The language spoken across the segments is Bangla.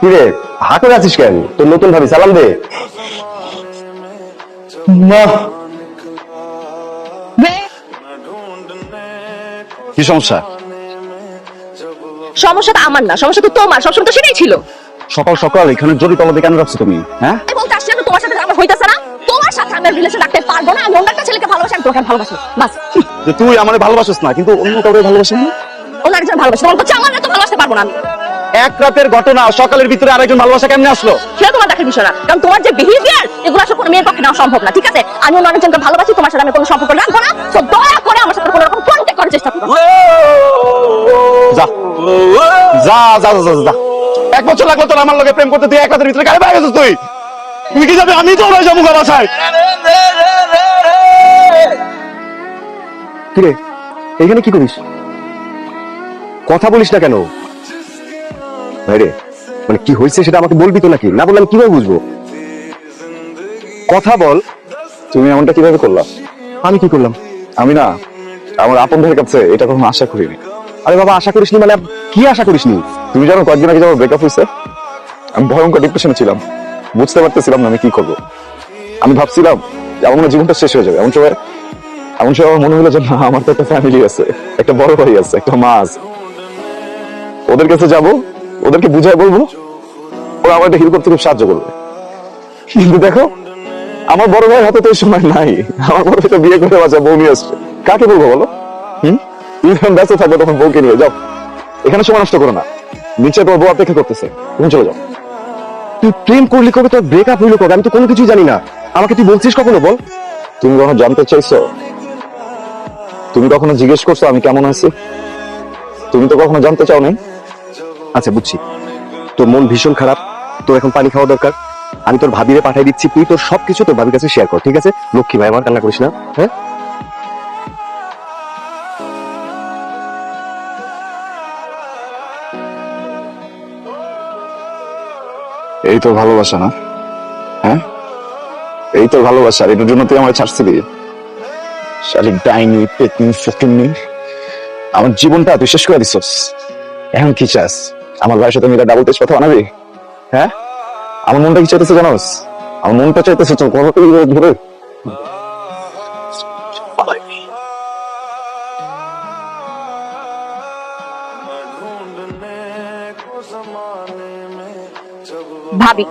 কিরে আছিস কেন? তোর নতুন ভাবি সালাম দে। না কি সমস্যা? সমস্যা তো আমার না সমস্যা তো তোমার সবসময় তো সেটাই ছিল। সকাল সকাল এখানে জড়ি তলাতে কেন রাখছো তুমি হ্যাঁ? আমি বলতে আসছি না তোমার সাথে আমার হইতাছে না। তোমার সাথে আমি রিলেশন রাখতে পারব না আমি অন্য একটা ছেলেকে ভালোবাসি আমি তোমাকে ভালোবাসি বাস। যে তুই আমারে ভালোবাসিস না কিন্তু অন্য কাউকে ভালোবাসিস না? অন্য একজন ভালোবাসি। তোমার হচ্ছে আমার তো ভালোবাসতে পারব না আমি। এক রাতের ঘটনা সকালের ভিতরে আরেকজন ভালোবাসা কেমনে আসলো? সেটা তোমার দেখার বিষয় না কারণ তোমার যে বিহেভিয়ার এগুলো আসলে কোনো মেয়ের পক্ষে নেওয়া সম্ভব না ঠিক আছে? আমি অন্য অনেকজনকে ভালোবাসি তোমার সাথে আমি কোনো সম্পর্ক রাখব না তো দয়া করে আমার সাথে কোনো রকম কন্ট্যাক্ট করার চেষ্টা করো। যা যা যা যা, এক বছর লাগল তোর আমার লগে প্রেম করতে তুই এক রাতের ভিতরে গায়ে পাই গেছিস তুই? তুই কি যাবে? আমি তো ওরা যাব বাসায় কিরে এখানে কি করিস? কথা বলিস না কেন? ভাইরে মানে কি হয়েছে সেটা আমাকে বলবি তো নাকি? না বললে আমি কীভাবে বুঝব? কথা বল তুমি এমনটা কীভাবে করলা? আমি কি করলাম? আমি না আমার আপন ভাইয়ের কাছে এটা কখনো আশা করিনি। আরে বাবা আশা করিসনি মানে কি আশা করিসনি? তুমি জানো কয়েকদিন আগে যখন ব্রেকআপ হয়েছে আমি ভয়ঙ্কর ডিপ্রেশনে ছিলাম। বুঝতে পারতেছিলাম না আমি কি করব। আমি ভাবছিলাম যে আমার মনে জীবনটা শেষ হয়ে যাবে। এমন সময় এমন সময় আমার মনে হলো যে না আমার তো একটা ফ্যামিলি আছে একটা বড় ভাই আছে একটা মা আছে। ওদের কাছে যাব ওদেরকে বুঝাই বলব, ওরা আমার হিল করতে খুব সাহায্য করবে। কিন্তু দেখো, আমার বড় ভাইয়ের হাতে তো এই সময় নাই। আমার বড় ভাই তো বিয়ে করে বাঁচা, বউ নিয়ে আসছে। কাকে বলব বলো? হুম? তুমি ব্যস্ত থাকবে তখন বউকে নিয়ে যাও। এখানে সময় নষ্ট করো না। নিচে তোমার বউ অপেক্ষা করতেছে। তুমি চলে যাও। তুই প্রেম করলি কবে? তোর ব্রেকআপ হইল কবে? আমি তো কোনো কিছুই জানি না। আমাকে তুই বলছিস কখনো বল? তুমি কখনো জানতে চাইছো? তুমি কখনো জিজ্ঞেস করছ আমি কেমন আছি? তুমি তো কখনো জানতে চাও নাই? আচ্ছা বুঝছি। তোর মন ভীষণ খারাপ, তোর এখন পানি খাওয়া দরকার। আমি তোর ভাবিরে পাঠিয়ে দিচ্ছি, তুই তোর সবকিছু তোর ভাবির কাছে শেয়ার কর, ঠিক আছে? লক্ষ্মী ভাই, আমার কান্না করিস না হ্যাঁ? এই তো ভালোবাসা না হ্যাঁ? এই তো ভালোবাসা, আর এটার জন্য তুই আমার ছাড়ছিলি শালিক, ডাইনি, পেতনি ফকিনি আমার জীবনটা তুই শেষ করে দিছস। এখন কি চাস? আমার ভাইয়ের সাথে মিলে ডাবল টেস্ট কথা বানাবি? হ্যাঁ? আমার মনটা কি চাইতেছে জানোস? আমার মনটা চাইতেছে কত ধরে। ভাবি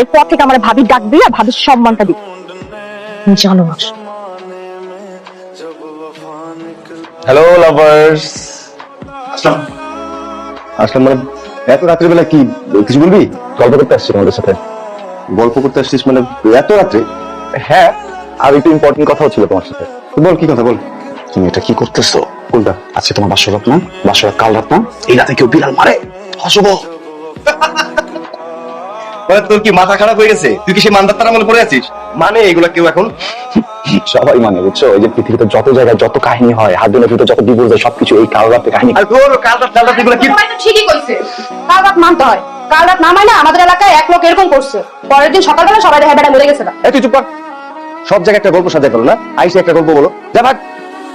এরপর থেকে আমার ভাবি ডাকবি আর ভাবির সম্মানটা দিবি। জানো হ্যালো লাভার্স আসলাম আসলাম মানে এত কি কিছু বলবি? গল্প করতে আসছি সাথে। গল্প করতে আসছিস মানে এত রাত্রে? হ্যাঁ আর একটু ইম্পর্টেন্ট কথাও ছিল তোমার সাথে। বল কি কথা বল। তুমি এটা কি করতেছো? কোনটা? আজকে তোমার বাসর রাত না? বাসর কাল রাত না? এই রাতে কেউ বিড়াল মারে? অশুভ। মানে তোর কি মাথা খারাপ হয়ে গেছে? তুই কি সেই মান্দার তারা মনে পড়ে আছিস? মানে এগুলা কেউ এখন? সবাই মানে বুঝছ? এই যে পৃথিবীতে যত জায়গায় যত কাহিনী হয় হাত দিনের ভিতরে যত ডিভোর্স হয় সবকিছু এই কাল রাতে কাহিনী। আর তোর কাল রাত কাল রাত এগুলা কি ঠিকই কইছে। কাল রাত মানতে হয়। কাল রাত না মানে আমাদের এলাকায় এক লোক এরকম করছে। পরের দিন সকালবেলা সবাই দেখা বেড়া মরে গেছে না এই তুই চুপ কর। সব জায়গায় একটা গল্প না। আইসে একটা গল্প বলো। যা ভাগ।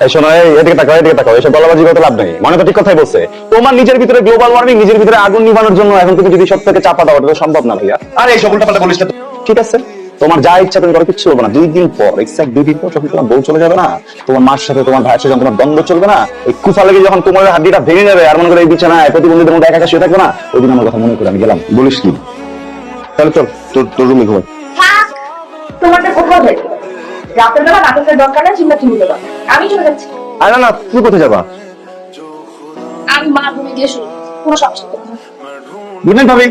এই শোনো এই এদিকে তাকাও এদিকে তাকাও। এসব গলাবাজি করতে লাভ নেই। মনে তো ঠিক কথাই বলছে। তোমার নিজের ভিতরে গ্লোবাল ওয়ার্মিং নিজের ভিতরে আগুন নিবানোর জন্য এখন তুমি যদি সব থেকে চাপা দাও তো সম্ভব না ভাইয়া। আর এই সব উল্টাপাল্টা বলিস না ঠিক আছে। তোমার যা ইচ্ছা তুমি করো কিচ্ছু বলব না। দুই দিন পর এক্সাক্ট দুই দিন পর যখন তোমার বউ চলে যাবে না তোমার মার সাথে তোমার ভাইয়ের সাথে তোমার দ্বন্দ্ব চলবে না এই কুফা লেগে যখন তোমার হাড্ডিটা ভেঙে যাবে আর মনে করে এই বিছানায় প্রতিবন্ধীদের মধ্যে একা একা শুয়ে থাকবে না ওই দিন আমার কথা মনে করে আমি গেলাম। বলিস কি? তাহলে চল তোর তোর রুমে ঘুমাই। থাক কোথাও যাইতে রাতের বেলা নাটকের দরকার নেই চিন্তা চিন্তা করো আমি চলে যাচ্ছি। আর না না তুই কোথায় যাবা? আমি মা ঘুমে গিয়ে শুনি কোনো সমস্যা নেই। গুড নাইট ভাবি।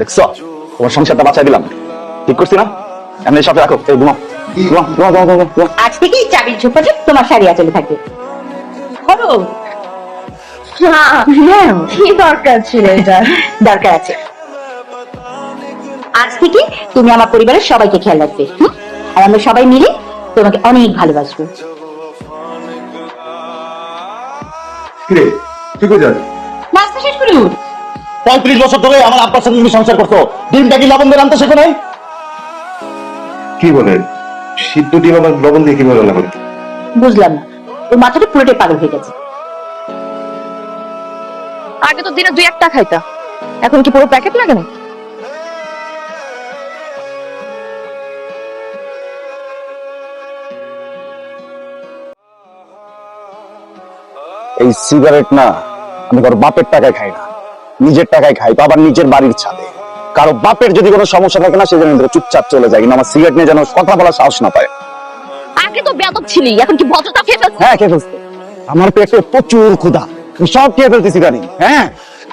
দেখছ? তোমার সংসারটা বাঁচাই দিলাম। ঠিক করছি না? এমনি সব রাখো। এই ঘুমাও। আজ থেকেই চাবির ঝোপাঝোপ তোমার সারিয়া চলে থাকবে করো হ্যাঁ কি দরকার ছিল এটা? দরকার আছে। আজ থেকে তুমি আমার পরিবারের সবাইকে খেয়াল রাখবে হুম? আর আমরা সবাই মিলে তোমাকে অনেক ভালোবাসবো। কিরে তুই কোথায় নাস্তা শেষ করে উঠ। পঁয়ত্রিশ বছর ধরে আমার আব্বার সাথে তুমি সংসার করছ। ডিমটা কি লবণ দিয়ে রান্না শেখো নাই? কি বলে? সিদ্ধ ডিম আবার লবণ দিয়ে কীভাবে রান্না করে? বুঝলাম না। ওর মাথাটা পুরোটাই পাগল হয়ে গেছে। আগে তো দিনে দুই একটা খাইতা। এখন কি পুরো প্যাকেট লাগে না এই সিগারেট না আমি কারও বাপের টাকায় খাই না। নিজের টাকায় খাই বাবার নিজের বাড়ির ছাদে। কারও বাপের যদি কোনো সমস্যা থাকে না সেজন্য চুপচাপ চলে যায় কিন্তু আমার সিগারেট নিয়ে যেন কথা বলার সাহস না পায়। আগে তো বেয়াদব ছিলি এখন কি ভদ্রতা খেয়ে ফেলছিস? হ্যাঁ খেয়ে ফেলছি। আমার পেটে প্রচুর ক্ষুধা। আমি সব খেয়ে ফেলতেছি জানি হ্যাঁ?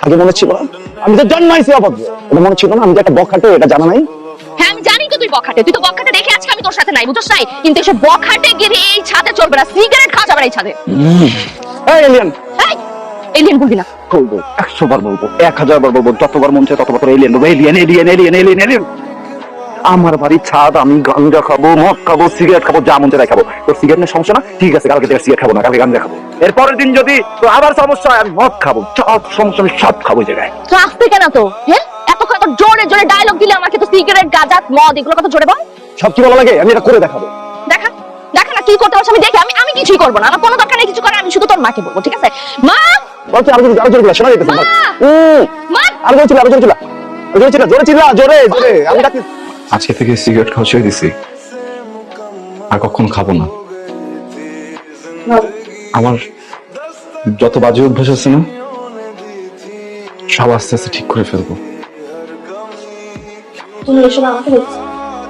আগে মনে ছিল না আমি তো জন্মাইছি অভদ্র। এটা মনে ছিল না আমি যে একটা বখাটে এটা জানা নাই? হ্যাঁ আমি জানি তো তুই বখাটে। তুই তো বখাটে দেখে আজকে আমি তোর সাথে নাই বুঝছ নাই? কিন্তু এসব বখাটে গিয়ে এই ছাদে চলবে না সিগারেট খাওয়া যাবে না এই ছাদে। এই এলিয়ান এই এলিয়েন বলবি না। বলব একশো বার বলব এক হাজার বার বলব যতবার মন চায় ততবার এলিয়ান বলব alien alien alien alien alien. আমার বাড়ির ছাদ আমি গাঞ্জা খাব মদ খাব সিগারেট খাব যা মন চায় খাব। তোর সিগারেট নিয়ে সমস্যা না? ঠিক আছে কালকে থেকে সিগারেট খাব না কালকে গাঞ্জা খাব। এর পরের দিন যদি তো আবার সমস্যা হয় আমি মদ খাব সব সমস্যা আমি সব খাব জায়গায়। তো আসতে কেন তো হ্যাঁ? এতক্ষণ তো জোরে জোরে ডায়লগ দিলে আমাকে তো সিগারেট গাঁজা মদ এগুলো কত জোরে বল। সব কি ভালো লাগে? আমি এটা করে দেখাবো। কি করতে পারছ আমি দেখি আমি আমি কিছুই করব না। আমার কোনো দরকার নেই কিছু করার আমি শুধু তোর মাকে বলব ঠিক আছে? মা! বলছি আরও জোরে আরও জোরে শোনা যেতেছে মা! আরও জোরে চিল্লা আরও জোরে চিল্লা। জোরে চিল্লা জোরে চিল্লা জোরে জোরে আমি ডাকি আজকে থেকে সিগারেট খাওয়া ছেড়ে দিছি। আর কখনো খাব না। আমার যত বাজে অভ্যাস আছে না সব আস্তে আস্তে ঠিক করে ফেলব। তুমি এসব আমাকে বলছো।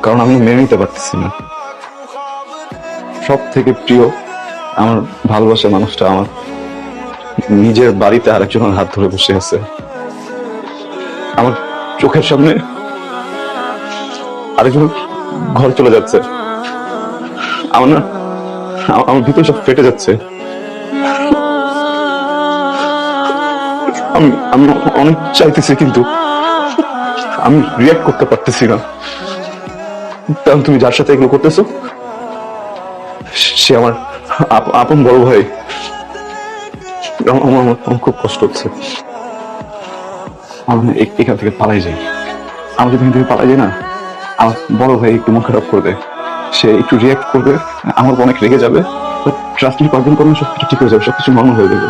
কারণ আমি মেনে নিতে পারতেছি না। সব থেকে প্রিয় আমার ভালোবাসার মানুষটা আমার। নিজের বাড়িতে আরেকজনের হাত ধরে বসে আছে। আমার চোখের সামনে আরেকজন ঘর চলে যাচ্ছে। আমার না আমার ভিতরে সব ফেটে যাচ্ছে। আমি আমি অনেক চাইতেছি কিন্তু আমি রিয়াক্ট করতে পারতেছি না। তুমি যার সাথে এগুলো করতেছো সে আমার আপন বড় ভাই। আমার আমার- আমার খুব কষ্ট হচ্ছে। এখান থেকে পালাই যাই। আমি যদি এখান থেকে পালাই যাই না, আমার বড় ভাই একটু মন খারাপ করবে সে একটু রিয়াক্ট করবে, আমার অনেক রেগে যাবে। ট্রাস্ট মি পারবেন করবেন সব কিছু ঠিক হয়ে যাবে, সবকিছু নর্মাল হয়ে যাবে।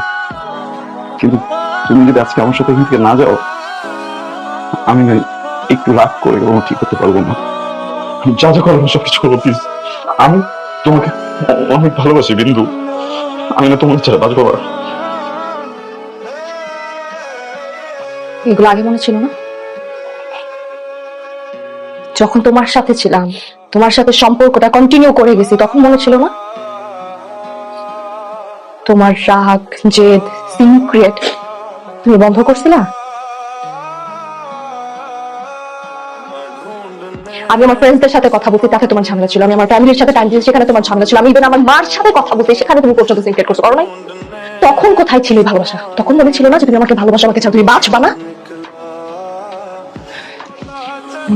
কিন্তু তুমি যদি আজকে আমার সাথে এখান থেকে না যাও, আমি একটু রাগ করে ঠিক করতে পারব না। যা যা করব সব কিছু করব প্লিজ আমি তোমাকে অনেক ভালোবাসি, বিন্দু। আমি না তোমার ছাড়া বাঁচবো না। এগুলো আগে মনে ছিল না? যখন তোমার সাথে ছিলাম, তোমার সাথে সম্পর্কটা কন্টিনিউ করে গেছি, তখন মনে ছিল না? তোমার রাগ, জেদ সিক্রেট তুমি বন্ধ করছিলা? আমি আমার ফ্রেন্ডসদের সাথে কথা বলতে তাতে তোমার ঝামেলা ছিল। আমি আমার ফ্যামিলির সাথে টাইম দিয়েছি সেখানে তোমার ঝামেলা ছিল। আমি ইভেন আমার মার সাথে কথা বলতে সেখানে তুমি পর্যন্ত সিক্রেট করছ করো নাই? তখন কোথায় ছিল ভালোবাসা? তখন মনে ছিল না যে তুমি আমাকে ভালোবাসা আমাকে ছাড়া তুমি বাঁচবা না?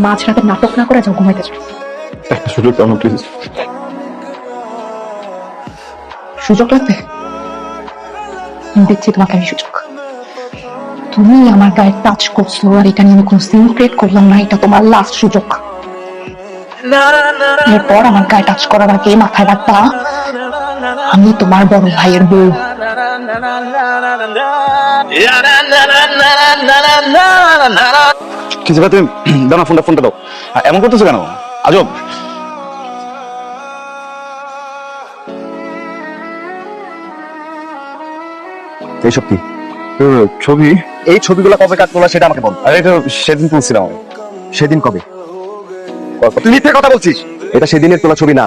মাঝরাতে নাটক না করে যাও ঘুমাইতে যাও। একটা সুযোগ আমার প্লিজ সুযোগ লাগবে? দেখছি তোমাকে আমি সুযোগ। তুমি আমার গায়ে টাচ করছ আর এটা নিয়ে আমি কোনো সিন ক্রিয়েট করলাম না এটা তোমার লাস্ট সুযোগ। এরপর আমার গায়ে টাচ করার আগে মাথায় রাখবা আমি তোমার বড় ভাইয়ের বউ। কিছু তুমি? দাও না ফোনটা ফোনটা দাও। এমন করতেছো কেন? আজব। এইসব কি? ছবি? এই ছবিগুলো কবে কাট করলা সেটা আমাকে বল। আরে সেদিন তুলছিলাম সেদিন কবে? তুই মিথ্যে কথা বলছিস? এটা সেদিনের তোলা ছবি না।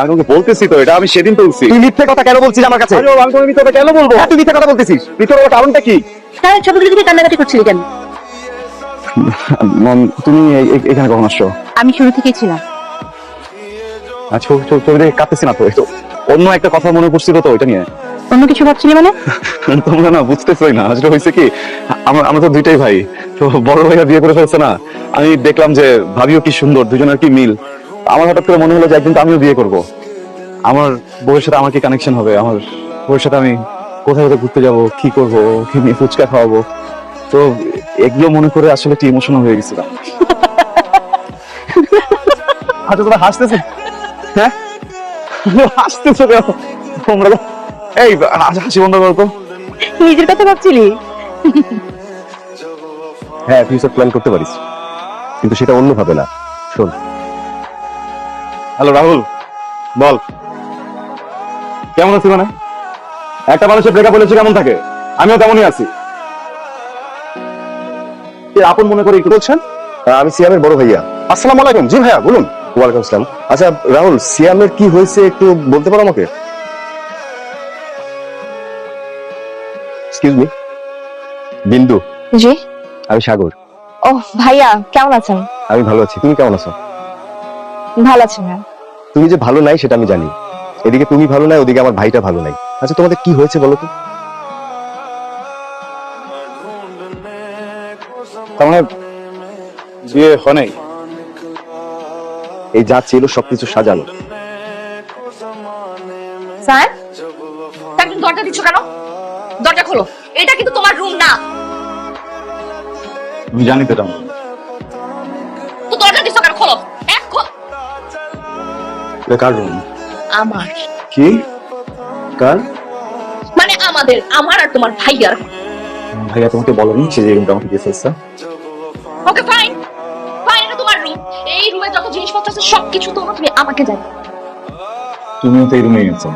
আমি তোকে বলতেছি তো এটা আমি সেদিন তুলছি। তুই মিথ্যে কথা কেন বলছিস আমার কাছে? আমি তোকে মিথ্যে কথা কেন বলব? তুই মিথ্যে কথা বলতেছিস। মিথ্যে কথা কারণটা কি? তাহলে ছবিগুলো তুমি কান্নাকাটি করছিলি কেন? মন তুমি এ- এ- এখানে কখন আসছো? আমি শুরু থেকেই ছিলাম। আর ছবি ছবি ছবি দেখে কাঁদতেছি না তো এই অন্য একটা কথা মনে পড়ছিল তো ওইটা নিয়ে। অন্য কিছু ভাবছিলি মানে? তোমরা না বুঝতেছই না। আসলে হয়েছে কি আমরা আমরা তো দুইটাই ভাই। তো বড় ভাইয়া বিয়ে করে ফেলছে না। আমি দেখলাম যে ভাবিও কি সুন্দর, দুজনের কি মিল। আমার হঠাৎ করে মনে হলো যে একদিন তো আমিও বিয়ে করব। আমার বউয়ের সাথে আমার কি কানেকশন হবে? আমার বউয়ের সাথে আমি কোথায় কোথায় ঘুরতে যাব, কি করব, কি নিয়ে ফুচকা খাওয়াবো? তো এগুলো মনে করে আসলে একটু ইমোশনাল হয়ে গেছিলাম। আচ্ছা তোমরা হাসতেছো। হ্যাঁ? হাসতেছো তোমরা এই, হাসি বন্ধ করো তো। নিজের কথা ভাবছিলি? হ্যাঁ ফিউচার প্ল্যান করতে পারিস। কিন্তু সেটা অন্যভাবে না। শোন। হ্যালো রাহুল। বল। কেমন আছি মানে? একটা মানুষের ব্রেকআপ হলেছে কেমন থাকে? আমিও তেমনই আছি। আপন মনে করে একটু বলছেন? আমি সিয়ামের বড় ভাইয়া। আসসালামু আলাইকুম। জি ভাইয়া বলুন। ওয়ালাইকুম আসসালাম। আচ্ছা রাহুল সিয়ামের কি হয়েছে একটু বলতে পারো আমাকে? এক্সকিউজ মি বিন্দু। জি। আমি সাগর। ও ভাইয়া কেমন আছেন? আমি ভালো আছি। তুমি কেমন আছো? ভালো আছেন ম্যাম তুমি যে ভালো নাই সেটা আমি জানি। এদিকে তুমি ভালো নাই ওদিকে আমার ভাইটা ভালো নাই। আচ্ছা তোমাদের কি হয়েছে বলো তো? তার মানে বিয়ে হয় নাই এই যা ছিল সবকিছু সাজানো। স্যার? স্যার তুমি দরজা দিচ্ছ কেন? দরজা খোলো। এটা কিন্তু তোমার রুম না। আমি জানি তো এটা। তো দরজা দিচ্ছ কেন খোলো। এক খোল এটা কার রুম আমার। কি? কার? মানে আমাদের আমার আর তোমার ভাইয়ার। ভাইয়া তোমাকে বলেনি সে যে রুমটা আমাকে দিয়ে ফেলছে? ওকে ফাইন ফাইন এটা তোমার রুম এই রুমে যত জিনিসপত্র আছে সবকিছু তোমার তুমি আমাকে জানো তুমিও তো এই রুমে গেছো